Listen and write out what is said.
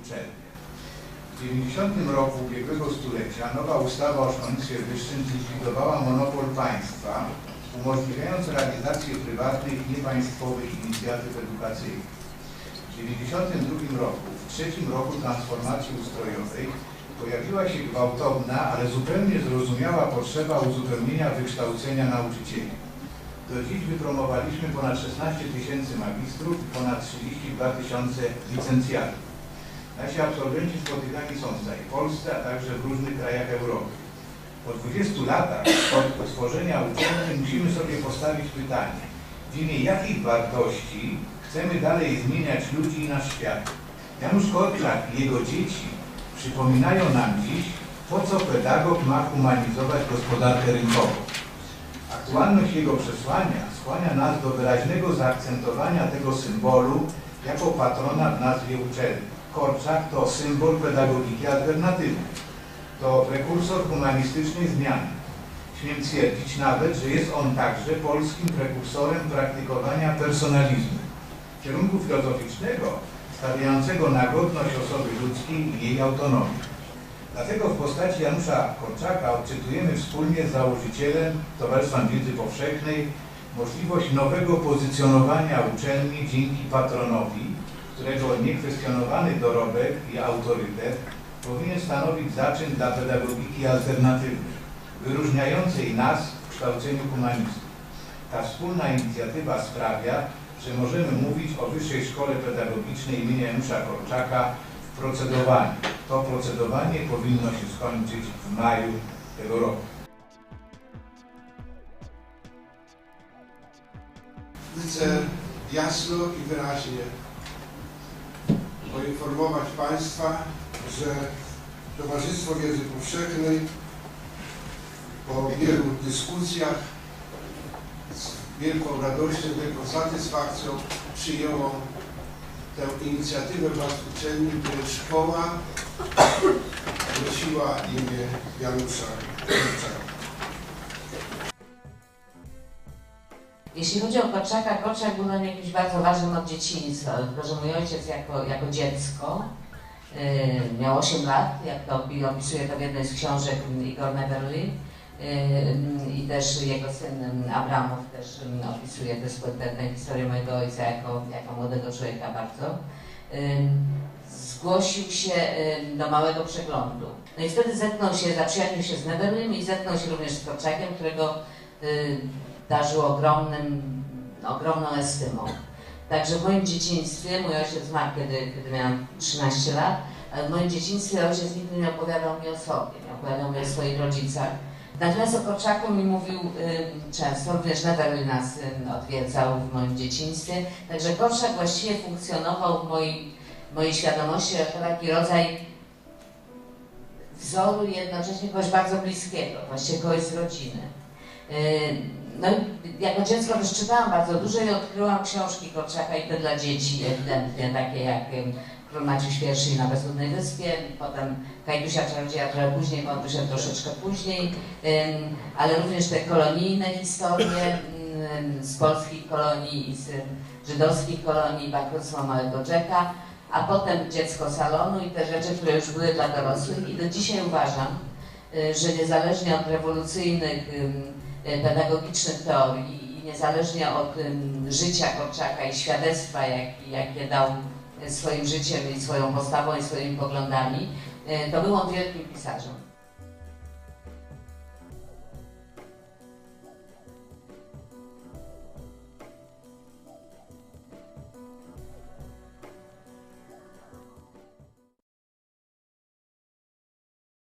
uczelnię. W 90 roku ubiegłego stulecia nowa ustawa o szkolnictwie wyższym zlikwidowała monopol państwa, umożliwiając realizację prywatnych, niepaństwowych inicjatyw edukacyjnych. W 1992 roku, w trzecim roku transformacji ustrojowej, pojawiła się gwałtowna, ale zupełnie zrozumiała potrzeba uzupełnienia wykształcenia nauczycieli. Do dziś wypromowaliśmy ponad 16 tysięcy magistrów i ponad 32 tysiące licencjatów. Nasi absolwenci spotykani są w całej Polsce, a także w różnych krajach Europy. Po 20 latach od utworzenia uczelni musimy sobie postawić pytanie, w imię jakich wartości chcemy dalej zmieniać ludzi i nasz świat. Janusz Korczak i jego dzieci przypominają nam dziś, po co pedagog ma humanizować gospodarkę rynkową. Aktualność jego przesłania skłania nas do wyraźnego zaakcentowania tego symbolu jako patrona w nazwie uczelni. Korczak to symbol pedagogiki alternatywnej. To prekursor humanistycznej zmiany. Śmiem twierdzić nawet, że jest on także polskim prekursorem praktykowania personalizmu. Kierunku filozoficznego stawiającego na godność osoby ludzkiej i jej autonomii. Dlatego w postaci Janusza Korczaka odczytujemy wspólnie z założycielem Towarzystwa Wiedzy Powszechnej możliwość nowego pozycjonowania uczelni dzięki patronowi, którego niekwestionowany dorobek i autorytet powinien stanowić zaczyn dla pedagogiki alternatywnej, wyróżniającej nas w kształceniu humanistów. Ta wspólna inicjatywa sprawia, że możemy mówić o Wyższej Szkole Pedagogicznej im. Janusza Korczaka w procedowaniu. To procedowanie powinno się skończyć w maju tego roku. Chcę jasno i wyraźnie poinformować Państwa, że Towarzystwo Wiedzy Powszechnej po wielu dyskusjach z wielką radością, wielką satysfakcją przyjęło tę inicjatywę Was uczelni, której szkoła nosiła imię Janusza. Jeśli chodzi o Korczaka, Korczak był dla mnie jakimś bardzo ważnym od dzieciństwa, dlatego że mój ojciec jako, jako dziecko yy, miał 8 lat, jak to opi- opisuje to w jednej z książek Igor Neverly i też jego syn Abramow też opisuje tę historię mojego ojca jako, jako młodego człowieka bardzo. Yy, Zgłosił się yy, do małego przeglądu. No i wtedy zetknął się, zaprzyjaźnił się z Neverlym i zetknął się również z Korczakiem, którego yy, darzył ogromnym, ogromną estymą. Także w moim dzieciństwie, mój ojciec zmarł, kiedy, kiedy miałam 13 lat, ale w moim dzieciństwie ojciec nigdy nie opowiadał mi o sobie, nie opowiadał mi o swoich rodzicach. Natomiast o Korczaku mi mówił ym, często, również Neverly nas ym, odwiedzał w moim dzieciństwie. Także Korczak właściwie funkcjonował w mojej, mojej świadomości jako taki rodzaj wzoru jednocześnie kogoś bardzo bliskiego, właściwie kogoś z rodziny. Ym, no jako dziecko też czytałam bardzo dużo i odkryłam książki Korczaka i te dla dzieci, ewidentnie, takie jak Król Maciuś I na Bezludnej Wyspie, potem Kajtusia Czarodzieja trochę później, Kątusia troszeczkę później, ale również te kolonijne historie z polskich kolonii i z żydowskich kolonii, bankructwo Małego Jacka, a potem Dziecko Salonu i te rzeczy, które już były dla dorosłych. I do dzisiaj uważam, y, że niezależnie od rewolucyjnych pedagogicznych teorii i niezależnie od życia Korczaka i świadectwa, jak, jakie dał y, swoim życiem i swoją postawą i swoimi poglądami, y, to był on wielkim pisarzem.